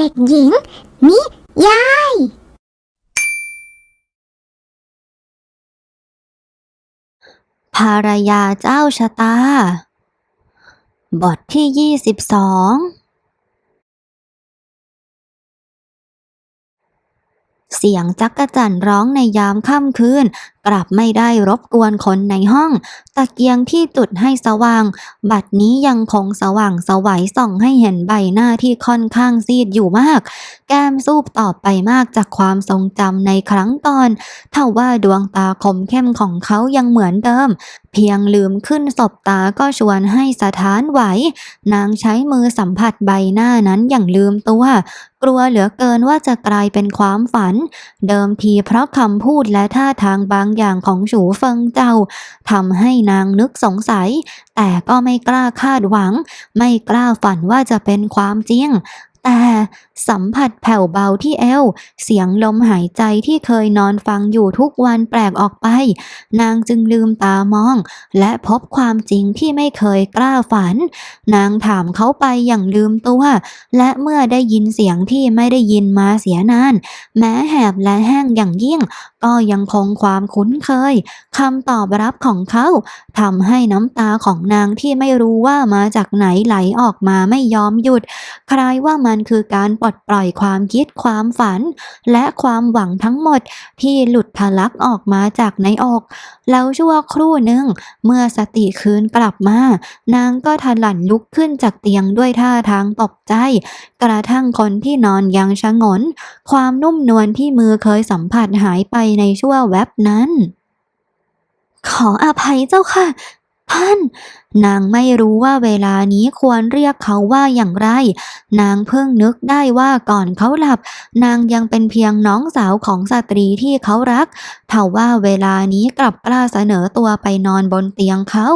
เด็กหญิง นิยายภรรยาเจ้าชะตา บทที่ยี่สิบสองเสียงจักจั่นร้องในยามค่ำคืนกลับไม่ได้รบกวนคนในห้อง ตะเกียงที่จุดให้สว่าง บัดนี้ยังคงสว่างสวัยส่องให้เห็นใบหน้าที่ค่อนข้างซีดอยู่มาก แก้มซูบตอบไปมากจากความทรงจำในครั้งก่อนเท่าว่าดวงตาคมเข้มของเขายังเหมือนเดิม เพียงลืมขึ้นสบตาก็ชวนให้สถานไหว นางใช้มือสัมผัสใบหน้านั้นอย่างลืมตัว กลัวเหลือเกินว่าจะกลายเป็นความฝัน เดิมทีเพราะคำพูดและท่าทางบางอย่างของฉูเฟิงเจ้าทำให้นางนึกสงสัย แต่ก็ไม่กล้าคาดหวัง ไม่กล้าฝันว่าจะเป็นความจริงแต่สัมผัสแผ่วเบาที่เอว เสียงลมหายใจที่เคยนอนฟังอยู่ทุกวันแปลกออกไป นางจึงลืมตามอง และพบความจริงที่ไม่เคยกล้าฝัน นางถามเขาไปอย่างลืมตัว และเมื่อได้ยินเสียงที่ไม่ได้ยินมาเสียนาน แม้แหบและแห้งอย่างยิ่งก็ยังคงความคุ้นเคยคำตอบรับของเขาทำให้น้ำตาของนางที่ไม่รู้ว่ามาจากไหนไหลออกมาไม่ยอมหยุด คล้ายว่ามันคือการปลดปล่อยความคิดความฝัน และความหวังทั้งหมดที่หลุดทะลักออกมาจากในอก แล้วชั่วครู่หนึ่ง เมื่อสติคืนกลับมา นางก็ทันหลั่นลุกขึ้นจากเตียงด้วยท่าทางตกใจ กระทั่งคนที่นอนยังชะงน ความนุ่มนวลที่มือเคยสัมผัสหายไปในชั่วแวบนั้น ขออภัยเจ้าค่ะ ท่าน นางไม่รู้ว่าเวลานี้ควรเรียกเขาว่าอย่างไร นางเพิ่งนึกได้ว่าก่อนเขาหลับ นางยังเป็นเพียงน้องสาวของสตรีที่เขารักเท่าว่าเวลานี้กลับกล้าเสนอตัวไปนอนบนเตียงเขา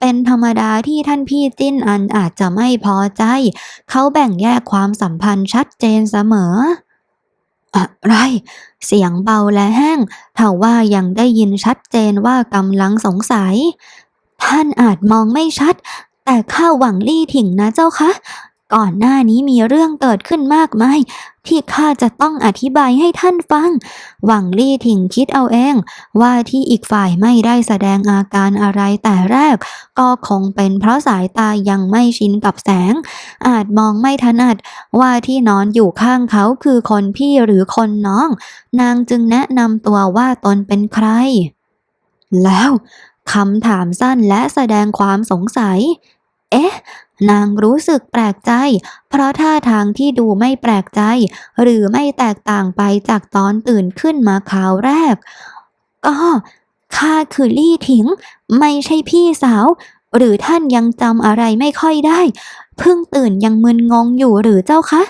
เป็นธรรมดาที่ท่านพี่จิ้นอันอาจจะไม่พอใจ เขาแบ่งแยกความสัมพันธ์ชัดเจนเสมอ อะไร เสียงเบาและแห้งเท่าว่ายังได้ยินชัดเจนว่ากำลังสงสัย ท่านอาจมองไม่ชัด แต่ข้าหวังลี่ถิงนะเจ้าคะ ก่อนหน้านี้มีเรื่องเกิดขึ้นมากมาย ที่ข้าจะต้องอธิบายให้ท่านฟัง หวังลี่ถิงคิดเอาเอง ว่าที่อีกฝ่ายไม่ได้แสดงอาการอะไรแต่แรก ก็คงเป็นเพราะสายตายังไม่ชินกับแสง อาจมองไม่ถนัดว่าที่นอนอยู่ข้างเขาคือคนพี่หรือคนน้อง นางจึงแนะนำตัวว่าตนเป็นใคร แล้วคำถามสั้นและแสดงความสงสัย เอ๊ะ นางรู้สึกแปลกใจ เพราะท่าทางที่ดูไม่แปลกใจ หรือไม่แตกต่างไปจากตอนตื่นขึ้นมาคราวแรก ก็ข้าคือลี่ถิง ไม่ใช่พี่สาว หรือท่านยังจำอะไรไม่ค่อยได้ เพิ่งตื่นยังมึนงงอยู่หรือเจ้าคะ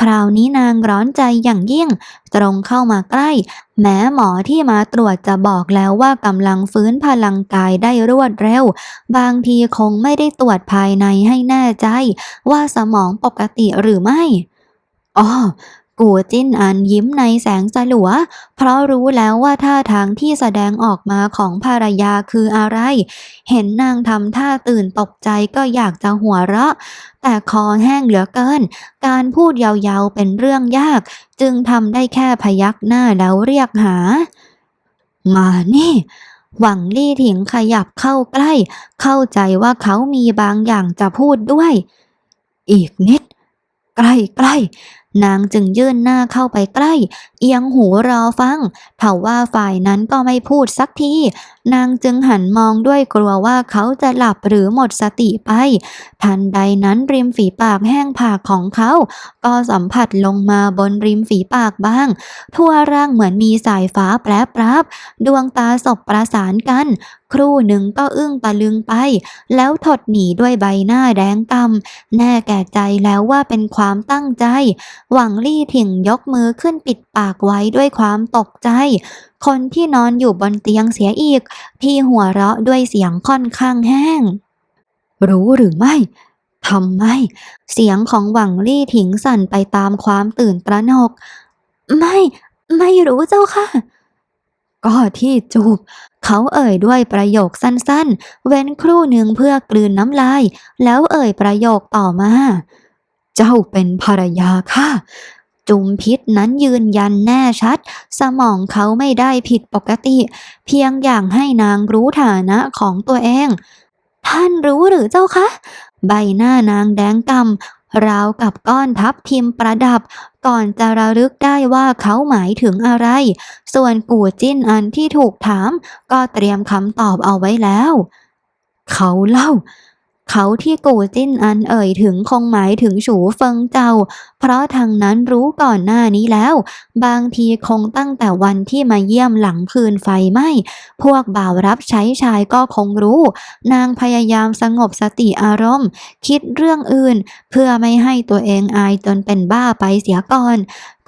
คราวนี้นางร้อนใจอย่างยิ่ง ตรงเข้ามาใกล้ แม้หมอที่มาตรวจจะบอกแล้วว่ากำลังฟื้นพลังกายได้รวดเร็ว บางทีคงไม่ได้ตรวจภายในให้แน่ใจ ว่าสมองปกติหรือไม่อ๋อ กูจิ้นอันยิ้มในแสงสลัว เพราะรู้แล้วว่าท่าทางที่แสดงออกมาของภรรยาคืออะไร เห็นนางทำท่าตื่นตกใจก็อยากจะหัวเราะ แต่คอแห้งเหลือเกิน การพูดยาวๆเป็นเรื่องยาก จึงทำได้แค่พยักหน้าแล้วเรียกหา มานี่หวังลี่ถิงขยับเข้าใกล้ เข้าใจว่าเขามีบางอย่างจะพูดด้วย อีกนิด ใกล้ใกล้ นางจึงยื่นหน้าเข้าไปใกล้ เอียงหูรอฟังเถาว่าฝ่ายนั้นก็ไม่พูดสักที นางจึงหันมองด้วยกลัวว่าเขาจะหลับหรือหมดสติไป ทันใดนั้นริมฝีปากแห้งผากของเขา ก็สัมผัสลงมาบนริมฝีปากบ้าง ทั่วร่างเหมือนมีสายฟ้าแปรปรับดวงตาสบประสานกัน ครู่หนึ่งก็อึ้งตะลึงไป แล้วถดหนีด้วยใบหน้าแดงกำแน่แก่ใจแล้วว่าเป็นความตั้งใจหวังลี่ถิงยกมือขึ้นปิดปากไว้ด้วยความตกใจ คนที่นอนอยู่บนเตียงเสียอีกที่หัวเราะด้วยเสียงค่อนข้างแห้ง รู้หรือไม่ทำไม เสียงของหวังลี่ถิงสั่นไปตามความตื่นตระหนก ไม่ ไม่รู้เจ้าค่ะก็ที่จูบ เขาเอ่ยด้วยประโยคสั้นๆ เว้นครู่หนึ่งเพื่อกลืนน้ำลาย แล้วเอ่ยประโยคต่อมา เจ้าเป็นภรรยาข้าจุมพิษนั้นยืนยันแน่ชัด สมองเขาไม่ได้ผิดปกติ เพียงอย่างให้นางรู้ฐานะของตัวเอง ท่านรู้หรือเจ้าคะ ใบหน้านางแดงกำราวกับก้อนทับทิมประดับ ก่อนจะระลึกได้ว่าเขาหมายถึงอะไร ส่วนกู่จิ้นอันที่ถูกถาม ก็เตรียมคำตอบเอาไว้แล้ว เขาเล่า เขาที่กูจิ้นอันเอ่ยถึงคงหมายถึงฉูเฟิงเจ้า เพราะทางนั้นรู้ก่อนหน้านี้แล้ว บางทีคงตั้งแต่วันที่มาเยี่ยมหลังคืนไฟไหม้พวกบ่าวรับใช้ชายก็คงรู้ นางพยายามสงบสติอารมณ์ คิดเรื่องอื่น เพื่อไม่ให้ตัวเองอายจนเป็นบ้าไปเสียก่อน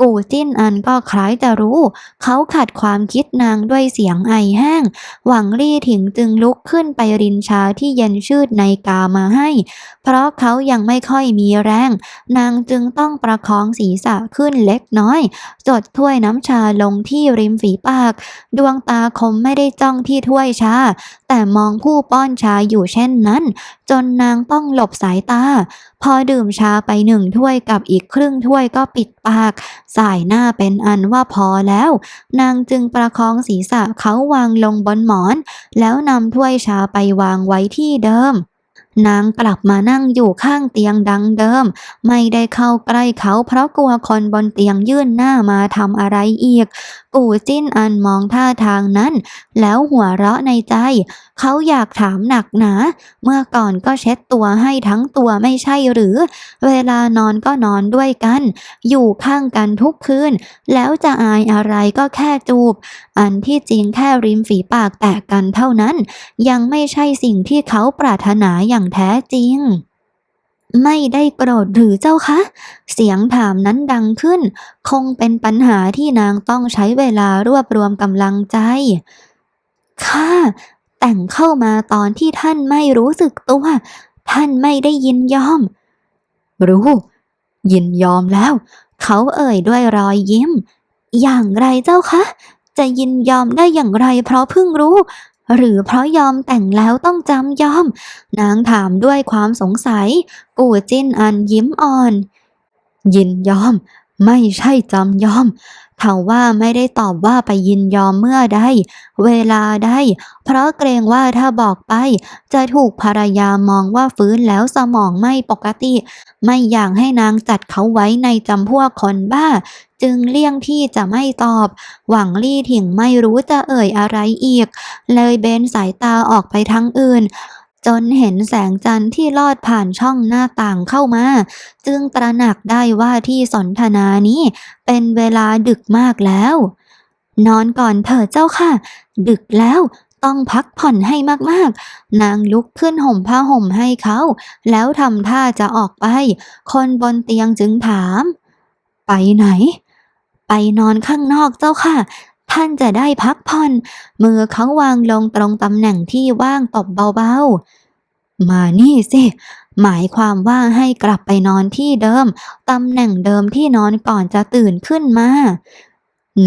กูจิ้นอันก็คล้ายจะรู้ เขาขัดความคิดนางด้วยเสียงไอแห้ง หวังลี่ถิงจึงลุกขึ้นไปรินชาที่เย็นชืดในกามาให้ เพราะเขายังไม่ค่อยมีแรง นางจึงต้องประคองศีรษะขึ้นเล็กน้อย จดถ้วยน้ำชาลงที่ริมฝีปาก ดวงตาคมไม่ได้จ้องที่ถ้วยชา แต่มองผู้ป้อนชาอยู่เช่นนั้น จนนางต้องหลบสายตา พอดื่มชาไปหนึ่งถ้วยกับอีกครึ่งถ้วยก็ปิดปากสายหน้าเป็นอันว่าพอแล้ว นางจึงประคองศีรษะเขาวางลงบนหมอน แล้วนำถ้วยชาไปวางไว้ที่เดิม นางกลับมานั่งอยู่ข้างเตียงดังเดิม ไม่ได้เข้าใกล้เขาเพราะกลัวคนบนเตียงยื่นหน้ามาทำอะไรอีก กูจิ้นอันมองท่าทางนั้น แล้วหัวเราะในใจ เขาอยากถามหนักหนา เมื่อก่อนก็เช็ดตัวให้ทั้งตัวไม่ใช่หรือ เวลานอนก็นอนด้วยกัน อยู่ข้างกันทุกคืน แล้วจะอายอะไรก็แค่จูบ อันที่จริงแค่ริมฝีปากแตกกันเท่านั้น ยังไม่ใช่สิ่งที่เขาปรารถนาอย่างแท้จริง ไม่ได้โกรธหรือเจ้าคะ เสียงถามนั้นดังขึ้น คงเป็นปัญหาที่นางต้องใช้เวลารวบรวมกำลังใจข้าแต่งเข้ามาตอนที่ท่านไม่รู้สึกตัว ท่านไม่ได้ยินยอม รู้ ยินยอมแล้ว เขาเอ่ยด้วยรอยยิ้ม อย่างไรเจ้าคะจะยินยอมได้อย่างไรเพราะเพิ่งรู้ หรือเพราะยอมแต่งแล้วต้องจำยอม นางถามด้วยความสงสัย กูจิ้นอันยิ้มอ่อน ยินยอม ไม่ใช่จำยอม เทว่าไม่ได้ตอบว่าไปยินยอมเมื่อใดเวลาใดเพราะเกรงว่าถ้าบอกไป จะถูกภรรยามองว่าฟื้นแล้วสมองไม่ปกติ ไม่อยากให้นางจัดเขาไว้ในจำพวกคนบ้า จึงเลี่ยงที่จะไม่ตอบ หวังลี่ถิงไม่รู้จะเอ่ยอะไรอีก เลยเบนสายตาออกไปทางอื่น จนเห็นแสงจันทร์ที่ลอดผ่านช่องหน้าต่างเข้ามา จึงตระหนักได้ว่าที่สนทนานี้เป็นเวลาดึกมากแล้ว นอนก่อนเถิดเจ้าค่ะ ดึกแล้วต้องพักผ่อนให้มากๆ นางลุกขึ้นห่มผ้าห่มให้เขา แล้วทำท่าจะออกไป คนบนเตียงจึงถาม ไปไหน ไปนอนข้างนอกเจ้าค่ะ ท่านจะได้พักผ่อน มือเขาวางลงตรงตำแหน่งที่ว่างตบเบาๆ มานี่สิหมายความว่าให้กลับไปนอนที่เดิม ตำแหน่งเดิมที่นอนก่อนจะตื่นขึ้นมา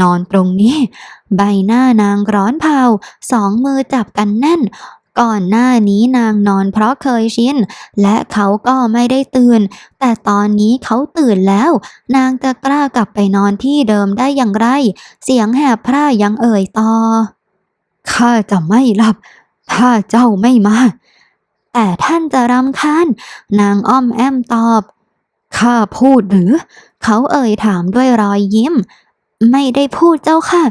นอนตรงนี้ ใบหน้านางร้อนเผาสองมือจับกันแน่น ก่อนหน้านี้นางนอนเพราะเคยชิน และเขาก็ไม่ได้ตื่น แต่ตอนนี้เขาตื่นแล้ว นางจะกล้ากลับไปนอนที่เดิมได้อย่างไร เสียงแหบพร่ายังเอ่ยต่อ ข้าจะไม่หลับ ถ้าเจ้าไม่มา แต่ท่านจะรำคาญ นางอ้อมแอมตอบ ข้าพูดหรือ เขาเอ่ยถามด้วยรอยยิ้ม ไม่ได้พูดเจ้าค่ะ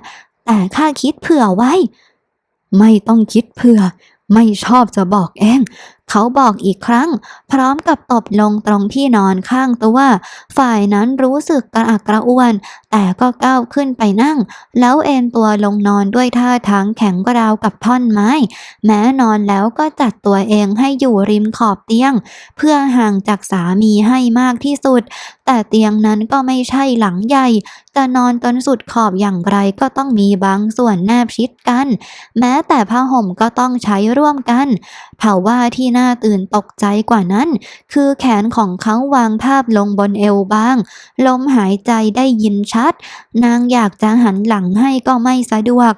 แต่ข้าคิดเผื่อไว้ ไม่ต้องคิดเผื่อ ไม่ชอบจะบอกเอง เขาบอกอีกครั้ง พร้อมกับตบลงตรงที่นอนข้างตัว ฝ่ายนั้นรู้สึกกระอักกระอ่วน แต่ก็ก้าวขึ้นไปนั่ง แล้วเอนตัวลงนอนด้วยท่าทางแข็งกราวกับท่อนไม้ แม้นอนแล้วก็จัดตัวเองให้อยู่ริมขอบเตียง เพื่อห่างจากสามีให้มากที่สุด แต่เตียงนั้นก็ไม่ใช่หลังใหญ่จะนอนจนสุดขอบอย่างไรก็ต้องมีบางส่วนแนบชิดกัน แม้แต่ผ้าห่มก็ต้องใช้ร่วมกันเผาว่าที่น่าตื่นตกใจกว่านั้น คือแขนของเขาวางทาบลงบนเอวบ้าง ลมหายใจได้ยินชัด นางอยากจะหันหลังให้ก็ไม่สะดวก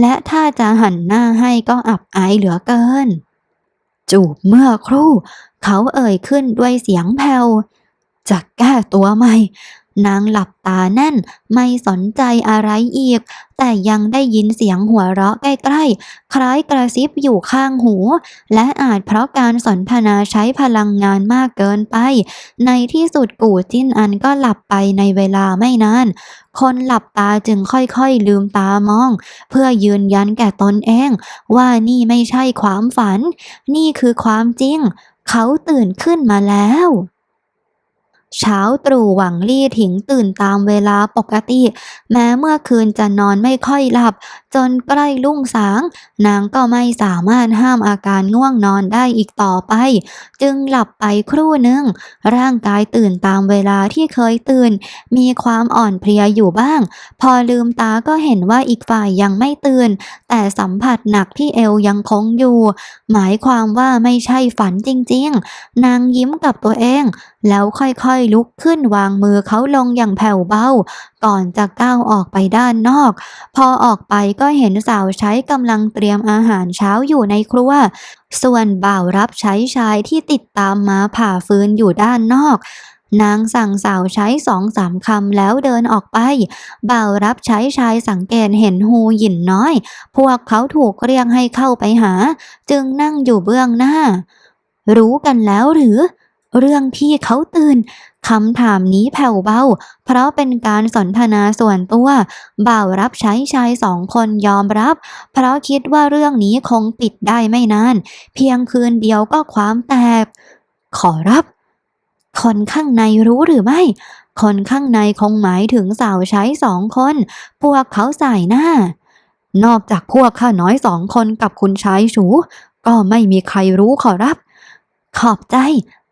และถ้าจะหันหน้าให้ก็อับอายเหลือเกิน จูบเมื่อครู่ เขาเอ่ยขึ้นด้วยเสียงแผ่วจะแก้ตัวใหม นางหลับตาแน่นไม่สนใจอะไรอีก แต่ยังได้ยินเสียงหัวเราะใกล้ๆ คล้ายกระซิบอยู่ข้างหู และอาจเพราะการสนทนาใช้พลังงานมากเกินไป ในที่สุดกู่จิ้นอันก็หลับไปในเวลาไม่นาน คนหลับตาจึงค่อยๆลืมตามอง เพื่อยืนยันแก่ตนเอง ว่านี่ไม่ใช่ความฝัน นี่คือความจริง เขาตื่นขึ้นมาแล้ว เช้าตรู่หวังลี่ถิงตื่นตามเวลาปกติ แม้เมื่อคืนจะนอนไม่ค่อยหลับ จนใกล้รุ่งสาง นางก็ไม่สามารถห้ามอาการง่วงนอนได้อีกต่อไป จึงหลับไปครู่หนึ่ง ร่างกายตื่นตามเวลาที่เคยตื่น มีความอ่อนเพลียอยู่บ้าง พอลืมตาก็เห็นว่าอีกฝ่ายยังไม่ตื่น แต่สัมผัสหนักที่เอวยังคงอยู่ หมายความว่าไม่ใช่ฝันจริง ๆ นางยิ้มกับตัวเองแล้วค่อยๆลุกขึ้นวางมือเขาลงอย่างแผ่วเบา ก่อนจะก้าวออกไปด้านนอก พอออกไปก็เห็นสาวใช้กำลังเตรียมอาหารเช้าอยู่ในครัว ส่วนบ่าวรับใช้ชายที่ติดตามมาผ่าฟืนอยู่ด้านนอกนางสั่งสาวใช้สองสามคำแล้วเดินออกไป บ่าวรับใช้ชายสังเกตเห็นฮูหยินน้อย พวกเขาถูกเรียกให้เข้าไปหา จึงนั่งอยู่เบื้องหน้า รู้กันแล้วหรือ เรื่องที่เขาตื่นคำถามนี้แผ่วเบา เพราะเป็นการสนทนาส่วนตัว บ่าวรับใช้ชายสองคนยอมรับ เพราะคิดว่าเรื่องนี้คงปิดได้ไม่นาน เพียงคืนเดียวก็ความแตก ขอรับ คนข้างในรู้หรือไม่ คนข้างในคงหมายถึงสาวใช้สองคน พวกเขาใสายหน้า นอกจากพวกข้าน้อยสองคนกับคุณชายสูก็ไม่มีใครรู้ขอรับ ขอบใจ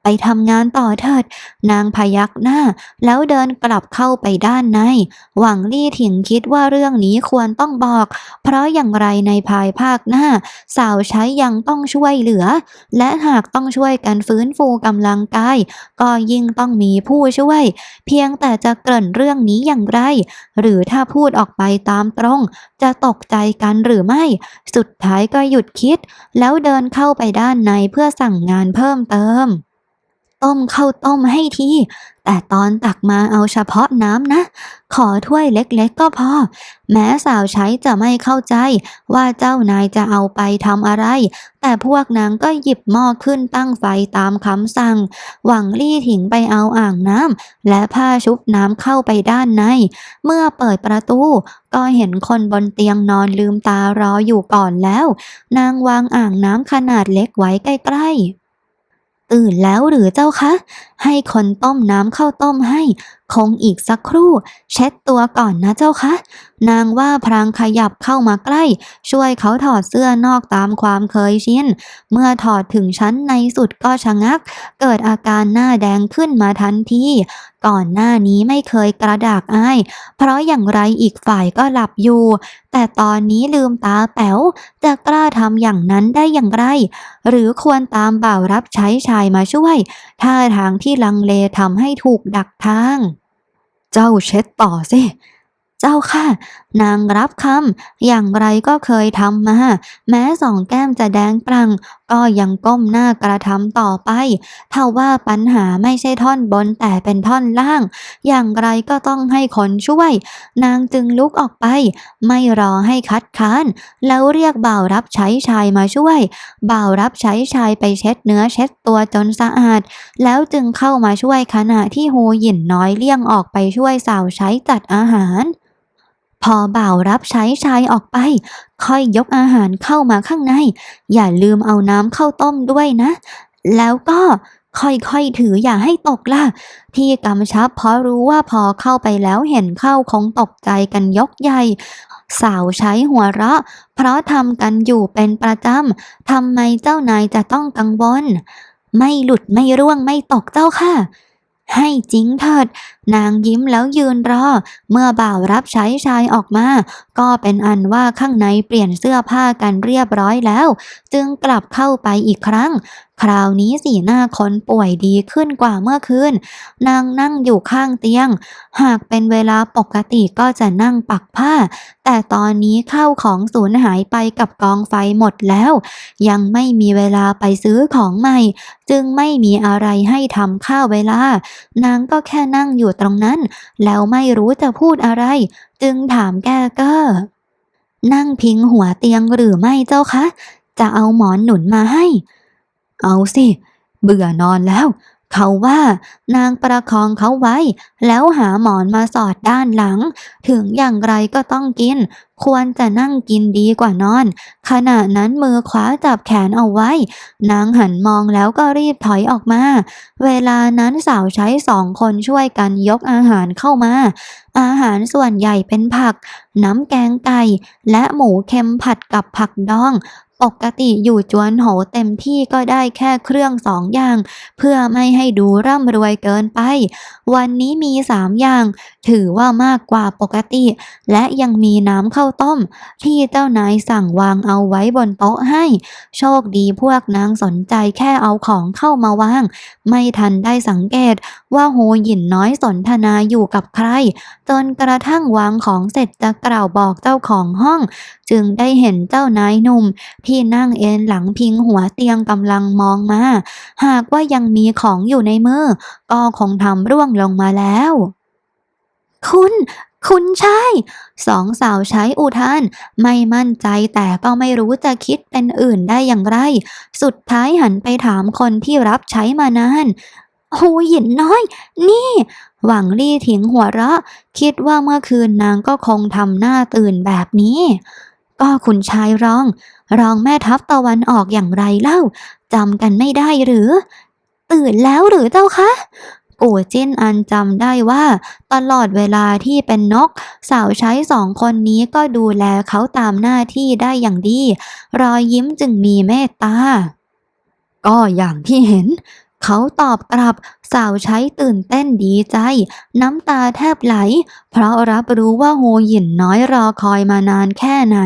ไปทำงานต่อเถิด นางพยักหน้า แล้วเดินกลับเข้าไปด้านใน หวังลี่ถิงคิดว่าเรื่องนี้ควรต้องบอก เพราะอย่างไรในภายภาคหน้า สาวใช้ยังต้องช่วยเหลือ และหากต้องช่วยกันฟื้นฟูกำลังกาย ก็ยิ่งต้องมีผู้ช่วย เพียงแต่จะเกริ่นเรื่องนี้อย่างไร หรือถ้าพูดออกไปตามตรง จะตกใจกันหรือไม่ สุดท้ายก็หยุดคิด แล้วเดินเข้าไปด้านในเพื่อสั่งงานเพิ่มเติม ต้มข้าวต้มให้ที แต่ตอนตักมาเอาเฉพาะน้ำนะ ขอถ้วยเล็กๆก็พอ แม้สาวใช้จะไม่เข้าใจว่าเจ้านายจะเอาไปทำอะไร แต่พวกนางก็หยิบหม้อขึ้นตั้งไฟตามคำสั่ง หวังลี่ถิงไปเอาอ่างน้ำและผ้าชุบน้ำเข้าไปด้านใน เมื่อเปิดประตู ก็เห็นคนบนเตียงนอนลืมตารออยู่ก่อนแล้ว นางวางอ่างน้ำขนาดเล็กไว้ใกล้ๆ ตื่นแล้วหรือเจ้าคะ ให้คนต้มน้ำข้าวต้มให้คงอีกสักครู่ เช็ดตัวก่อนนะเจ้าคะ นางว่าพรางขยับเข้ามาใกล้ ช่วยเขาถอดเสื้อนอกตามความเคยชินเมื่อถอดถึงชั้นในสุดก็ชะงัก เกิดอาการหน้าแดงขึ้นมาทันทีก่อนหน้านี้ไม่เคยกระดากอาย เพราะอย่างไรอีกฝ่ายก็หลับอยู่ แต่ตอนนี้ลืมตาแป๋วจะกล้าทำอย่างนั้นได้อย่างไร หรือควรตามบ่าวรับใช้ชายมาช่วยท่าทางที่ลังเลทำให้ถูกดักทาง เจ้าเช็ดต่อสิ เจ้าค่ะ นางรับคำอย่างไรก็เคยทำมา แม้สองแก้มจะแดงปรัง ก็ยังก้มหน้ากระทำต่อไปเท่าว่าปัญหาไม่ใช่ท่อนบนแต่เป็นท่อนล่าง อย่างไรก็ต้องให้คนช่วย นางจึงลุกออกไป ไม่รอให้คัดค้าน แล้วเรียกบ่าวรับใช้ชายมาช่วย บ่าวรับใช้ชายไปเช็ดเนื้อเช็ดตัวจนสะอาด แล้วจึงเข้ามาช่วยขณะที่โฮหยินน้อยเลี่ยงออกไปช่วยสาวใช้จัดอาหาร พอบ่าวรับใช้ชายออกไป ค่อยยกอาหารเข้ามาข้างใน อย่าลืมเอาน้ำเข้าต้มด้วยนะ แล้วก็ค่อยๆถืออย่าให้ตกล่ะ ที่กำชับเพราะรู้ว่าพอเข้าไปแล้วเห็นเข้าคงตกใจกันยกใหญ่ สาวใช้หัวเราะ เพราะทำกันอยู่เป็นประจำทำไมเจ้านายจะต้องกังวลไม่หลุดไม่ร่วงไม่ตกเจ้าค่ะ ให้จริงเถิด นางยิ้มแล้วยืนรอ เมื่อบ่าวรับใช้ชายออกมา ก็เป็นอันว่าข้างในเปลี่ยนเสื้อผ้ากันเรียบร้อยแล้ว จึงกลับเข้าไปอีกครั้ง คราวนี้สีหน้าคนป่วยดีขึ้นกว่าเมื่อคืน นางนั่งอยู่ข้างเตียง หากเป็นเวลาปกติก็จะนั่งปักผ้า แต่ตอนนี้ข้าวของสูญหายไปกับกองไฟหมดแล้ว ยังไม่มีเวลาไปซื้อของใหม่ จึงไม่มีอะไรให้ทำข้าวเวลา นางก็แค่นั่งอยู่ตรงนั้น แล้วไม่รู้จะพูดอะไร จึงถามแก้เกอร์นั่งพิงหัวเตียงหรือไม่เจ้าคะ จะเอาหมอนหนุนมาให้ เอาสิ เบื่อนอนแล้ว เขาว่านางประคองเขาไว้ แล้วหาหมอนมาสอดด้านหลัง ถึงอย่างไรก็ต้องกิน ควรจะนั่งกินดีกว่านอน ขณะนั้นมือขวาจับแขนเอาไว้ นางหันมองแล้วก็รีบถอยออกมา เวลานั้นสาวใช้สองคนช่วยกันยกอาหารเข้ามา อาหารส่วนใหญ่เป็นผัก น้ำแกงไก่ และหมูเค็มผัดกับผักดอง ปกติอยู่จวนโหเต็มที่ก็ได้แค่เครื่องสองอย่าง เพื่อไม่ให้ดูร่ำรวยเกินไป วันนี้มีสามอย่าง ถือว่ามากกว่าปกติ และยังมีน้ำข้าวต้ม ที่เจ้านายสั่งวางเอาไว้บนโต๊ะให้ โชคดีพวกนางสนใจแค่เอาของเข้ามาวาง ไม่ทันได้สังเกตว่าโฮหยินน้อยสนทนาอยู่กับใคร จนกระทั่งวางของเสร็จจะกล่าวบอกเจ้าของห้องจึงได้เห็นเจ้านายหนุ่ม ที่นั่งเอนหลังพิงหัวเตียงกำลังมองมา หากว่ายังมีของอยู่ในมือ ก็คงทำร่วงลงมาแล้ว คุณคุณใช่ สองสาวใช้อุทาน ไม่มั่นใจแต่ก็ไม่รู้จะคิดเป็นอื่นได้อย่างไร สุดท้ายหันไปถามคนที่รับใช้มานานโหหยินน้อย นี่ หวังลี่ถิงหัวเราะ คิดว่าเมื่อคืนนางก็คงทำหน้าตื่นแบบนี้ ก็คุณชายรอง รองแม่ทัพตะวันออกอย่างไรเล่าจำกันไม่ได้หรือ ตื่นแล้วหรือเจ้าคะกูจิ้นอันจำได้ว่า ตลอดเวลาที่เป็นนก สาวใช้สองคนนี้ก็ดูแลเขาตามหน้าที่ได้อย่างดี รอยยิ้มจึงมีเมตตา ก็อย่างที่เห็น เขาตอบกลับ สาวใช้ตื่นเต้นดีใจ น้ำตาแทบไหล เพราะรับรู้ว่าโฮหยินน้อยรอคอยมานานแค่ไหน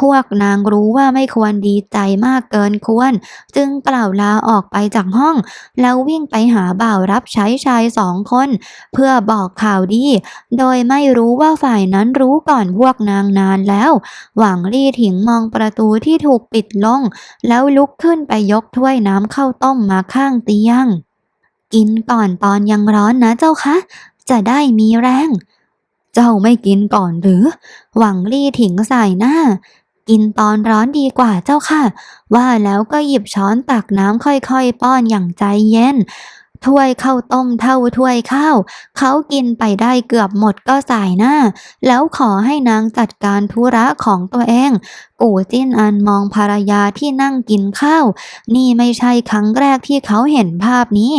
พวกนางรู้ว่าไม่ควรดีใจมากเกินควร จึงกล่าวลาออกไปจากห้อง แล้ววิ่งไปหาบ่าวรับใช้ชายสองคน เพื่อบอกข่าวดี โดยไม่รู้ว่าฝ่ายนั้นรู้ก่อนพวกนางนานแล้ว หวังลี่ถิงมองประตูที่ถูกปิดลง แล้วลุกขึ้นไปยกถ้วยน้ำข้าวต้มมาข้างเตียง กินก่อนตอนยังร้อนนะเจ้าคะ จะได้มีแรง เจ้าไม่กินก่อนหรือ หวังลี่ถิงใส่หน้า กินตอนร้อนดีกว่าเจ้าค่ะ ว่าแล้วก็หยิบช้อนตักน้ำค่อยๆ ป้อนอย่างใจเย็นถ้วยข้าวต้มเท่าถ้วยข้าว เขากินไปได้เกือบหมดก็สายหน้า แล้วขอให้นางจัดการธุระของตัวเอง กูจิ้นอันมองภรรยาที่นั่งกินข้าว นี่ไม่ใช่ครั้งแรกที่เขาเห็นภาพนี้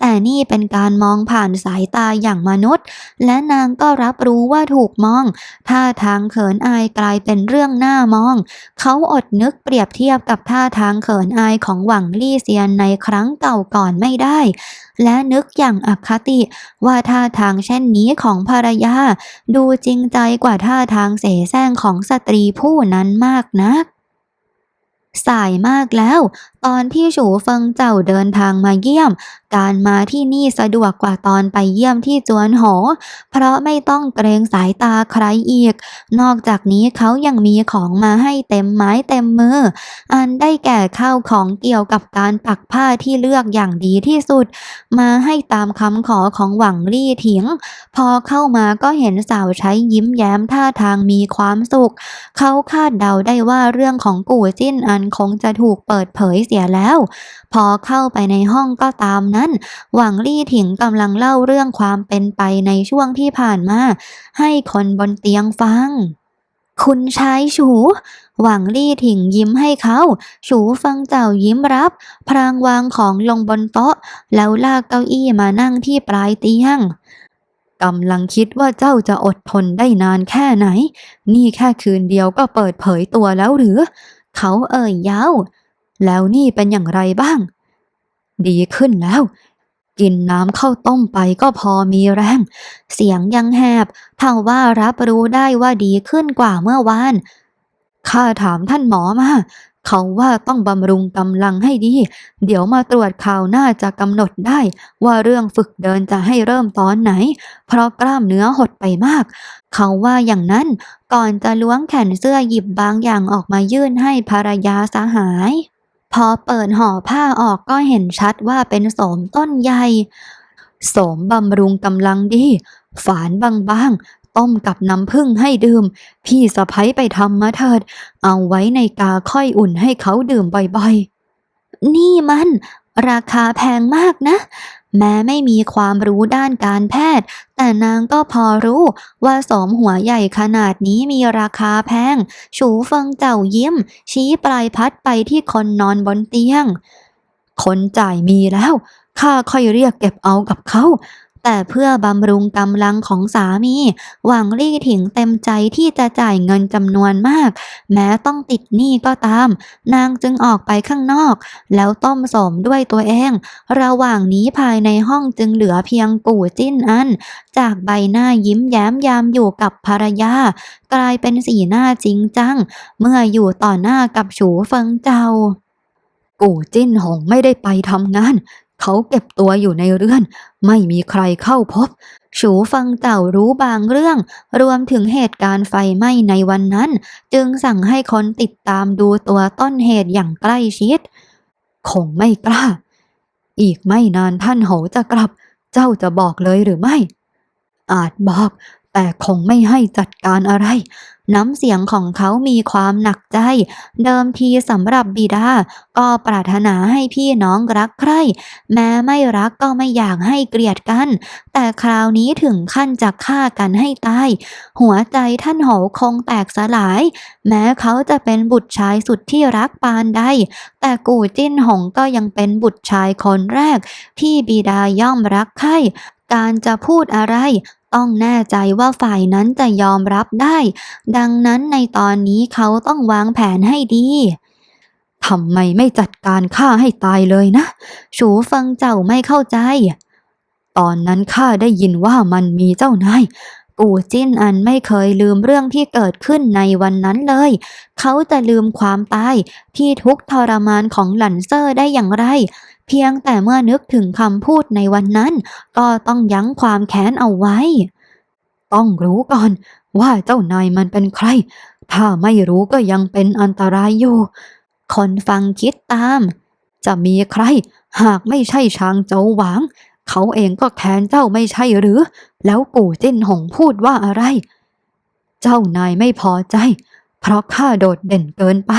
แต่นี่เป็นการมองผ่านสายตาอย่างมนุษย์ และนางก็รับรู้ว่าถูกมองท่าทางเขินอายกลายเป็นเรื่องน่ามอง เขาอดนึกเปรียบเทียบกับท่าทางเขินอายของหวังลี่เซียนในครั้งเก่าก่อนไม่ได้ และนึกอย่างอคติว่าท่าทางเช่นนี้ของภรรยา ดูจริงใจกว่าท่าทางเสแสร้งของสตรีผู้นั้นมากนัก สายมากแล้ว ตอนที่ฉูเฟิงเจ้าเดินทางมาเยี่ยม การมาที่นี่สะดวกกว่าตอนไปเยี่ยมที่จวนโหเพราะไม่ต้องเกรงสายตาใครอีก นอกจากนี้เขายังมีของมาให้เต็มไม้เต็มมือ อันได้แก่ข้าวของเกี่ยวกับการปักผ้าที่เลือกอย่างดีที่สุด มาให้ตามคำขอของหวังลี่เถียง พอเข้ามาก็เห็นสาวใช้ยิ้มแย้มท่าทางมีความสุข เขาคาดเดาได้ว่าเรื่องของกู่จิ้นอันคงจะถูกเปิดเผยเสียแล้ว พอเข้าไปในห้องก็ตามนั้น หวังลี่ถิงกำลังเล่าเรื่องความเป็นไปในช่วงที่ผ่านมา ให้คนบนเตียงฟัง คุณชายฉูหวังลี่ถิงยิ้มให้เขา ฉูฟังเจ้ายิ้มรับ พรางวางของลงบนโต๊ะ แล้วลากเก้าอี้มานั่งที่ปลายเตียงกำลังคิดว่าเจ้าจะอดทนได้นานแค่ไหน นี่แค่คืนเดียวก็เปิดเผยตัวแล้วหรือ เขาเอ่ยยาวแล้วนี่เป็นอย่างไรบ้าง ดีขึ้นแล้ว กินน้ำข้าวต้มไปก็พอมีแรง เสียงยังแหบเท่าว่ารับรู้ได้ว่าดีขึ้นกว่าเมื่อวานข้าถามท่านหมอมา เขาว่าต้องบำรุงกำลังให้ดี เดี๋ยวมาตรวจข่าวหน้าจะกำหนดได้ ว่าเรื่องฝึกเดินจะให้เริ่มตอนไหน เพราะกล้ามเนื้อหดไปมาก เขาว่าอย่างนั้นก่อนจะล้วงแขนเสื้อหยิบบางอย่างออกมายื่นให้ภรรยาสหาย พอเปิดห่อผ้าออกก็เห็นชัดว่าเป็นโสมต้นใหญ่โสมบำรุงกำลังดี ฝานบางๆ ต้มกับน้ำผึ้งให้ดื่ม พี่สะพ้ยไปทำมาเถิด เอาไว้ในกาค่อยอุ่นให้เขาดื่มบ่อยๆ นี่มัน ราคาแพงมากนะ แม้ไม่มีความรู้ด้านการแพทย์ แต่นางก็พอรู้ว่าสมหัวใหญ่ขนาดนี้มีราคาแพงฉูเฟิงเจ้ายิ้ม ชี้ปลายพัดไปที่คนนอนบนเตียง คนจ่ายมีแล้วข้าค่อยเรียกเก็บเอากับเขา แต่เพื่อบำรุงกำลังของสามี หวังลี่ถิงเต็มใจที่จะจ่ายเงินจำนวนมาก แม้ต้องติดหนี้ก็ตาม นางจึงออกไปข้างนอก แล้วต้มสมด้วยตัวเอง ระหว่างนี้ภายในห้องจึงเหลือเพียงกู่จิ้นอัน จากใบหน้ายิ้มแย้มยามอยู่กับภรรยา กลายเป็นสีหน้าจริงจัง เมื่ออยู่ต่อหน้ากับฉูเฟิงเจ้ากู่จิ้นหงไม่ได้ไปทำงาน เขาเก็บตัวอยู่ในเรือน ไม่มีใครเข้าพบฉูฟังเจ้ารู้บางเรื่อง รวมถึงเหตุการณ์ไฟไหม้ในวันนั้น จึงสั่งให้คนติดตามดูตัวต้นเหตุอย่างใกล้ชิด คงไม่กล้า อีกไม่นานท่านโหจะกลับ เจ้าจะบอกเลยหรือไม่ อาจบอก แต่คงไม่ให้จัดการอะไร น้ำเสียงของเขามีความหนักใจ เดิมทีสำหรับบิดา ก็ปรารถนาให้พี่น้องรักใคร่ แม้ไม่รักก็ไม่อยากให้เกลียดกัน แต่คราวนี้ถึงขั้นจะฆ่ากันให้ตาย หัวใจท่านโหคงแตกสลาย แม้เขาจะเป็นบุตรชายสุดที่รักปานใด แต่กู่จิ้นหงก็ยังเป็นบุตรชายคนแรก ที่บิดาย่อมรักใคร่การจะพูดอะไร ต้องแน่ใจว่าฝ่ายนั้นจะยอมรับได้ ดังนั้นในตอนนี้เขาต้องวางแผนให้ดีทำไมไม่จัดการฆ่าให้ตายเลยนะฉูฟิงเจ้าไม่เข้าใจ ตอนนั้นข้าได้ยินว่ามันมีเจ้านายกูจิ้นอันไม่เคยลืมเรื่องที่เกิดขึ้นในวันนั้นเลย เขาจะลืมความตายที่ทุกทรมานของหลันเซอร์ได้อย่างไร เพียงแต่เมื่อนึกถึงคำพูดในวันนั้น ก็ต้องยั้งความแค้นเอาไว้ ต้องรู้ก่อนว่าเจ้านายมันเป็นใคร ถ้าไม่รู้ก็ยังเป็นอันตรายอยู่ คนฟังคิดตาม จะมีใคร หากไม่ใช่ชางโจวหวาง เขาเองก็แค้นเจ้าไม่ใช่หรือ แล้วกู่จิ้นหงพูดว่าอะไร เจ้านายไม่พอใจ เพราะข้าโดดเด่นเกินไป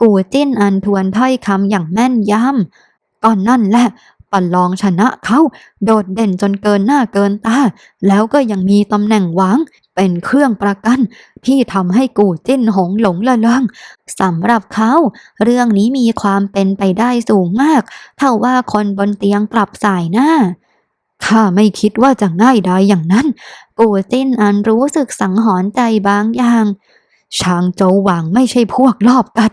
กู่จิ้นอันทวนถ้อยคำอย่างแม่นยำ ก่อนนั่นแหละปันลองชนะเขาโดดเด่นจนเกินหน้าเกินตา แล้วก็ยังมีตำแหน่งหวาง เป็นเครื่องประกัน ที่ทำให้กูจิ้นหงหลงละเลงสำหรับเขา เรื่องนี้มีความเป็นไปได้สูงมาก เท่าว่าคนบนเตียงกลับสายหน้าข้าไม่คิดว่าจะง่ายได้อย่างนั้น กูจิ้นอันรู้สึกสังหรณ์ใจบางอย่างชางโจวหวางไม่ใช่พวกลอบกัด